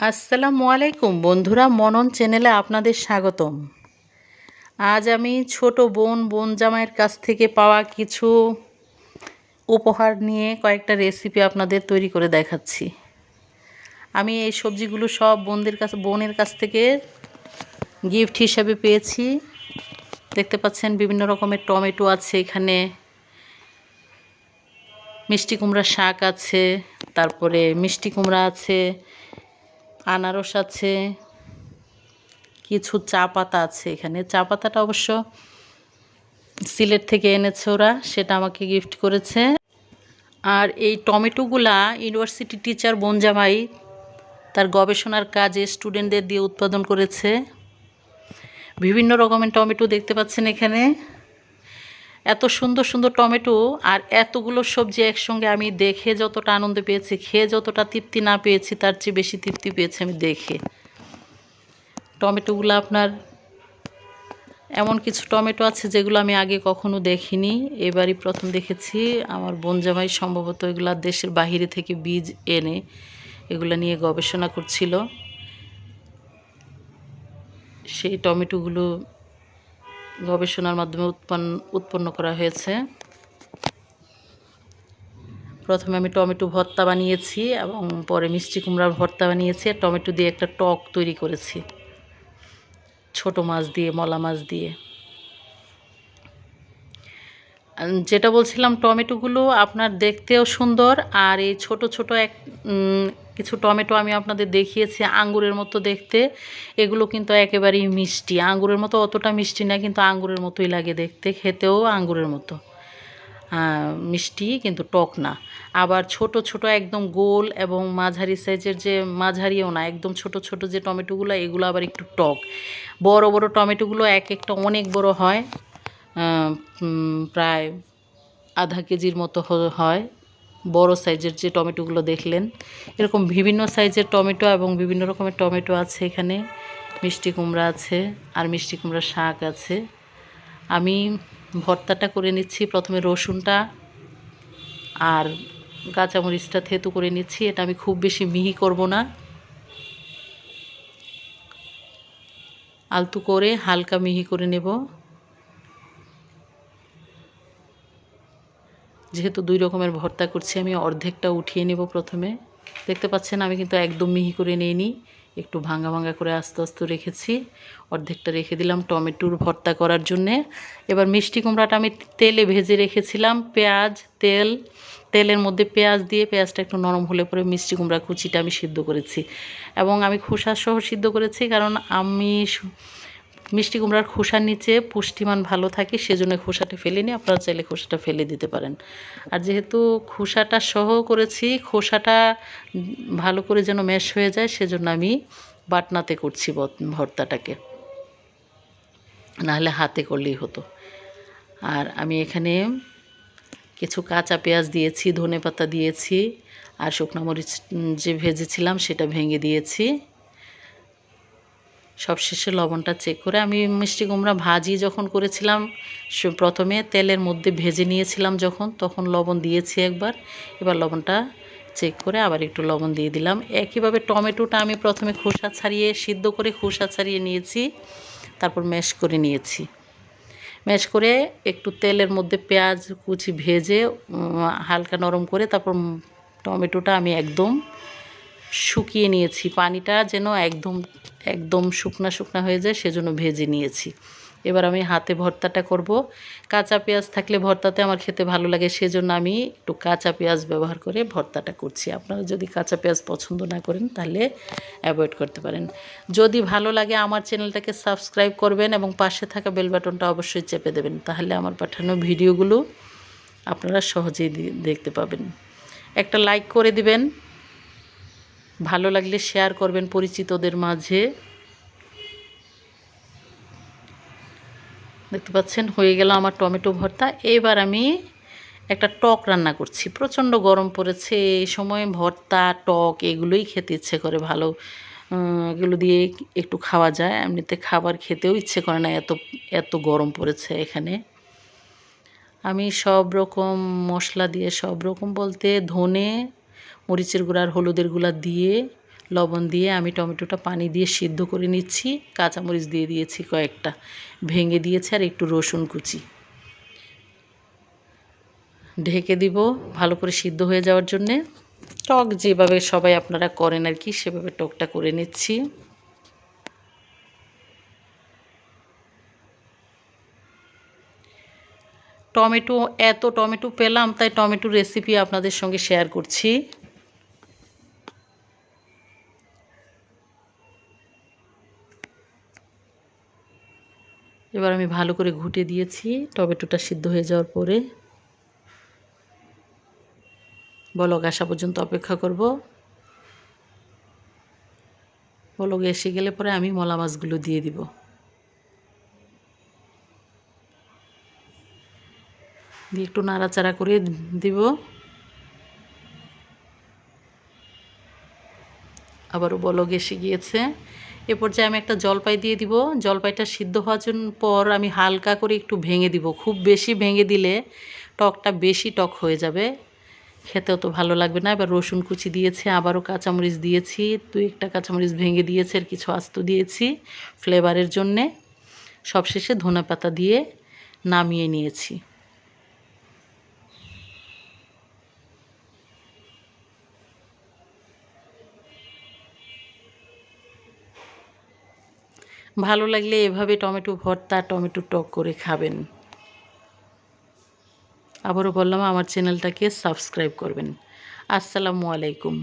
আসসালামু আলাইকুম বন্ধুরা, মনন চ্যানেলে আপনাদের স্বাগতম। আজ আমি ছোট বোন বোন জামাইয়ের কাছ থেকে পাওয়া কিছু উপহার নিয়ে কয়েকটা রেসিপি আপনাদের তৈরি করে দেখাচ্ছি। আমি এই সবজিগুলো সব বোনদের কাছে, বোনের কাছ থেকে গিফট হিসাবে পেয়েছি। দেখতে পাচ্ছেন বিভিন্ন রকমের টমেটো আছে এখানে, মিষ্টি কুমড়া শাক আছে, তারপরে মিষ্টি কুমড়া আছে আনারস আছে, কিছু চা পাতা আছে এখানে। চা পাতাটা অবশ্য সিলেট থেকে এনেছে ওরা, সেটা আমাকে গিফট করেছে। আর এই টমেটোগুলা ইউনিভার্সিটি টিচার বনজামাই তার গবেষণার কাজে স্টুডেন্টদের দিয়ে উৎপাদন করেছে। বিভিন্ন রকমের টমেটো দেখতে পাচ্ছেন এখানে। এত সুন্দর সুন্দর টমেটো আর এতগুলো সবজি একসঙ্গে আমি দেখে যতটা আনন্দ পেয়েছি, খেয়ে যতটা তৃপ্তি না পেয়েছি, তার চেয়ে বেশি তৃপ্তি পেয়েছি আমি দেখে। টমেটোগুলো আপনার, এমন কিছু টমেটো আছে যেগুলো আমি আগে কখনো দেখিনি। এবারই প্রথম দেখেছি। আমার বোন জামাই সম্ভবত এগুলো দেশের বাহিরে থেকে বীজ এনে এগুলো নিয়ে গবেষণা করছিল। সেই টমেটোগুলো গবেষণার মাধ্যমে উৎপন্ন উৎপন্ন করা হয়েছে। প্রথমে আমি টমেটো ভর্তা বানিয়েছি এবং পরে মিষ্টি কুমড়ার ভর্তা বানিয়েছি। টমেটো দিয়ে একটা টক তৈরি করেছি। ছোট মাছ দিয়ে, মলা মাছ দিয়ে। যেটা বলছিলাম, টমেটোগুলো আপনার দেখতেও সুন্দর আর এই ছোট ছোট এক কিছু টমেটো আমি আপনাদের দেখিয়েছি, আঙ্গুরের মতো দেখতে। এগুলো কিন্তু একেবারেই মিষ্টি। আঙ্গুরের মতো অতটা মিষ্টি না, কিন্তু আঙ্গুরের মতোই লাগে দেখতে, খেতেও আঙ্গুরের মতো। মিষ্টি কিন্তু টক না। আবার ছোট ছোট একদম গোল এবং মাঝারি সাইজের যে মাঝারিও না, একদম ছোট ছোট যে টমেটোগুলো, এগুলো আবার একটু টক। বড় বড় টমেটোগুলো এক একটা অনেক বড় হয়। প্রায় আধা কেজির মতো হয়। বড় সাইজের যে টমেটোগুলো দেখলেন, এরকম বিভিন্ন সাইজের টমেটো এবং বিভিন্ন রকমের টমেটো আছে এখানে। মিষ্টি কুমড়া আছে আর মিষ্টি কুমড়ার শাক আছে। আমি ভর্তাটা করে নিচ্ছি, প্রথমে রসুনটা আর কাঁচামরিচটা থেতু করে নিচ্ছি। এটা আমি খুব বেশি মিহি করব না। আলতু করে হালকা মিহি করে নেব। যেহেতু দুই রকমের ভর্তা করছি, আমি অর্ধেকটা উঠিয়ে নেব প্রথমে। দেখতে পাচ্ছেন, আমি কিন্তু একদম মিহি করে নিইনি। একটু ভাঙ্গা ভাঙ্গা করে আস্তে আস্তে রেখেছি। অর্ধেকটা রেখে দিলাম টমেটোর ভর্তা করার জন্যে। এবার মিষ্টি কুমড়াটা আমি তেলে ভেজে রেখেছিলাম। পেঁয়াজ, তেল, তেলের মধ্যে পেঁয়াজ দিয়ে পেঁয়াজটা একটু নরম হলে পরে মিষ্টি কুমড়া কুচিটা আমি সিদ্ধ করেছি। এবং আমি খোসা সহ সিদ্ধ করেছি, কারণ আমি মিষ্টি কুমড়ার খোসার নিচে, পুষ্টিমান ভালো থাকে, সেজন্য খোসাটা ফেলে নিয়ে আপনারা চাইলে খোসাটা ফেলে দিতে পারেন। আর যেহেতু খোসাটা সহ করেছি, খোসাটা ভালো করে যেন ম্যাশ হয়ে যায়, সেজন্য আমি বাটনাতে করছি ভর্তাটাকে। নাহলে হাতে করলেই হতো। আর আমি এখানে কিছু কাঁচা পেঁয়াজ দিয়েছি ধনে পাতা দিয়েছি, আর শুকনো মরিচ যে ভেজেছিলাম সেটা ভেঙে দিয়েছি। সবশেষে লবণটা চেক করে আমি মিষ্টি কুমড়া ভাজি যখন করেছিলাম প্রথমে তেলের মধ্যে ভেজে নিয়েছিলাম যখন, তখন লবণ দিয়েছি একবার। এবার লবণটা চেক করে আবার একটু লবণ দিয়ে দিলাম। একইভাবে টমেটোটা আমি প্রথমে খোসা ছাড়িয়ে, সিদ্ধ করে খোসা ছাড়িয়ে নিয়েছি, তারপর ম্যাশ করে নিয়েছি। ম্যাশ করে একটু তেলের মধ্যে পেঁয়াজ কুচি ভেজে হালকা নরম করে তারপর টমেটোটা আমি একদম শুকিয়ে নিয়েছি। পানিটা যেন একদম একদম শুকনা শুকনা হয়ে যায়, সেজন্য ভেজে নিয়েছি। এবার আমি হাতে ভর্তাটা করব। কাঁচা পেঁয়াজ থাকলে ভর্তাতে আমার খেতে ভালো লাগে, সেজন্য আমি একটু কাঁচা পেঁয়াজ ব্যবহার করে ভর্তাটা করছি। আপনারা যদি কাঁচা পেঁয়াজ পছন্দ না করেন, তাহলে অ্যাভয়েড করতে পারেন। যদি ভালো লাগে, আমার চ্যানেলটাকে সাবস্ক্রাইব করবেন এবং পাশে থাকা বেল বাটনটা অবশ্যই চেপে দেবেন। তাহলে আমার পাঠানো ভিডিওগুলো আপনারা সহজেই দেখতে পাবেন। একটা লাইক করে দিবেন। ভালো লাগলে শেয়ার করবেন পরিচিতদের মাঝে। দেখতে পাচ্ছেন, হয়ে গেল আমার টমেটো ভর্তা। এবার আমি একটা টক রান্না করছি। প্রচণ্ড গরম পড়েছে, এই সময় ভর্তা, টক এগুলোই খেতে ইচ্ছে করে ভালো। এগুলো দিয়ে একটু খাওয়া যায়। এমনিতে খাবার খেতেও ইচ্ছে করে না এত এত গরম পড়েছে এখানে। আমি সব রকম মশলা দিয়ে সব রকম বলতে ধনে মরিচের গুঁড়া আর হলুদের গুঁড়া দিয়ে, লবণ দিয়ে আমি টমেটোটা পানি দিয়ে সিদ্ধ করে নিচ্ছি। কাঁচামরিচ দিয়ে দিয়েছি কয়েকটা। ভেঙে দিয়েছি আর একটু রসুন কুচি। ঢেকে দিব ভালো করে সিদ্ধ হয়ে যাওয়ার জন্যে। টক যেভাবে সবাই আপনারা করেন আর কি, সেভাবে টকটা করে নিচ্ছি। টমেটো, এত টমেটো পেলাম, তাই টমেটোর রেসিপি আপনাদের সঙ্গে শেয়ার করছি। এবার আমি ভালো করে ঘুটে দিয়েছি। টমেটোটা সিদ্ধ হয়ে যাওয়ার পরে বলক আসা পর্যন্ত অপেক্ষা করব। বলক এসে গেলে পরে আমি মলা মাছগুলো দিয়ে দিব। দিয়ে একটু নাড়াচাড়া করে দিব। আবারও বলক এসে গিয়েছে। এ পর্যায়ে আমি একটা জলপাই দিয়ে দিব। জলপাইটা সিদ্ধ হওয়ার জন্য পর আমি হালকা করে একটু ভেঙে দিব। খুব বেশি ভেঙে দিলে টকটা বেশি টক হয়ে যাবে। খেতেও তো ভালো লাগবে না। এবার রসুন কুচি দিয়েছি, আবারও কাঁচামরিচ দিয়েছি। দুই একটা কাঁচামরিচ ভেঙে দিয়েছি আর কিছু আস্ত দিয়েছি ফ্লেভারের জন্যে। সবশেষে ধনে পাতা দিয়ে নামিয়ে নিয়েছি। ভালো লাগলে এভাবে টমেটো ভর্তা, টমেটো টক করে খাবেন। আবারও বললাম, আমার চ্যানেলটাকে সাবস্ক্রাইব করবেন। আসসালামু আলাইকুম।